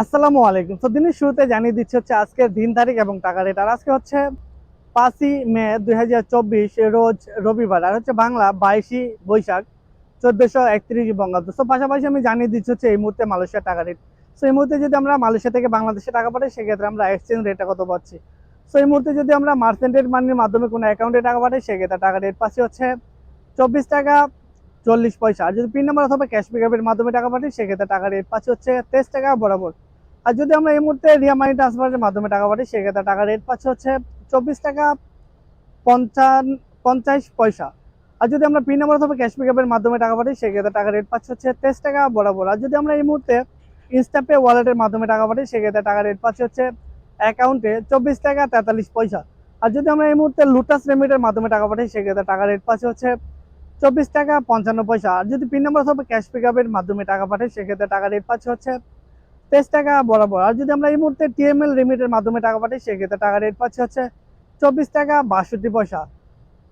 আসসালামু আলাইকুম। তো দিনের শুরুতে জানিয়ে দিচ্ছি হচ্ছে আজকের দিন তারিখ এবং টাকা রেট। আর আজকে হচ্ছে পাঁচই মে দু হাজার চব্বিশ, রোজ রবিবার। আর হচ্ছে বাংলা বাইশে বৈশাখ, চোদ্দশো একত্রিশ বঙ্গাব্দ। তো পাশাপাশি আমি জানিয়ে দিচ্ছি হচ্ছে এই মুহূর্তে মালয়েশিয়ার টাকা রেট। সো এই মুহূর্তে যদি আমরা মালয়েশিয়া থেকে বাংলাদেশে টাকা পাঠাই, সেক্ষেত্রে আমরা এক্সচেঞ্জ রেটটা কত পাচ্ছি? সো এই মুহূর্তে যদি আমরা মার্চেন্টের মানির মাধ্যমে কোনো অ্যাকাউন্টে টাকা পাঠাই, সেক্ষেত্রে টাকা রেট পাচ্ছি হচ্ছে চব্বিশ টাকা চল্লিশ পয়সা। আর যদি পিন নাম্বার অথবা ক্যাশ পিকআপের মাধ্যমে টাকা পাঠাই সেক্ষেত্রে টাকা রেট পাচ্ছি হচ্ছে তেইশ টাকা বরাবর। আর যদি আমরা এই মুহূর্তে রিয়া মানি ট্রান্সফারের মাধ্যমে টাকা পাঠাই সেক্ষেত্রে টাকা রেট পাচ্ছি হচ্ছে চব্বিশ টাকা পঞ্চান, পঞ্চাশ পয়সা। আর যদি আমরা পিন নাম্বার অথবা ক্যাশ পিকআপের মাধ্যমে টাকা পাঠাই সেক্ষেত্রে টাকা রেট পাচ্ছি হচ্ছে তেইশ টাকা বরাবর। আর যদি আমরা এই মুহূর্তে ইনস্টাপে ওয়ালেটের মাধ্যমে টাকা পাঠাই সেক্ষেত্রে টাকা রেট পাচ্ছি হচ্ছে অ্যাকাউন্টে চব্বিশ টাকা তেতাল্লিশ পয়সা। আর যদি আমরা এই মুহূর্তে লুটাস রেমিটের মাধ্যমে টাকা পাঠাই সেক্ষেত্রে টাকা রেট পাচ্ছি হচ্ছে চব্বিশ টাকা পঞ্চান্ন পয়সা। আর যদি পিন নাম্বার অথবা ক্যাশ পিকআপের মাধ্যমে টাকা পাঠাই, সেক্ষেত্রে টাকা রেট পাচ্ছি হচ্ছে তেইশ টাকা বরাবর। আর যদি আমরা এই মুহূর্তে টিএমএল রেমিটের মাধ্যমে টাকা পাঠাই, সেক্ষেত্রে টাকা রেট পাচ্ছি হচ্ছে চব্বিশ টাকা বাষট্টি পয়সা।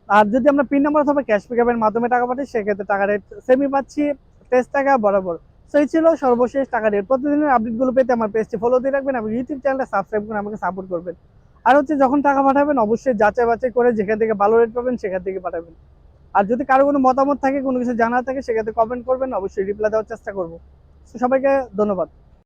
আর যদি আমরা পিন নাম্বার অথবা ক্যাশ পিকআপের মাধ্যমে টাকা পাঠাই, সেক্ষেত্রে টাকা রেট সেমি পাচ্ছি তেইশ টাকা বরাবর। তো এই ছিল সর্বশেষ টাকা রেট প্রতিদিনের আপডেটগুলো পেতে আমার পেজটি ফলো দিয়ে রাখবেন এবং ইউটিউব চ্যানেলটা সাবস্ক্রাইব করে আমাকে সাপোর্ট করবেন। আর হচ্ছে যখন টাকা পাঠাবেন, অবশ্যই যাচাই বাছাই করে যেখান থেকে ভালো রেট পাবেন, সেখান থেকে পাঠাবেন। আর যদি কারও কোনো মতামত থাকে, কোনো কিছু জানা থাকে, সেক্ষেত্রে কমেন্ট করবেন, অবশ্যই রিপ্লাই দেওয়ার চেষ্টা করব। সবাইকে ধন্যবাদ।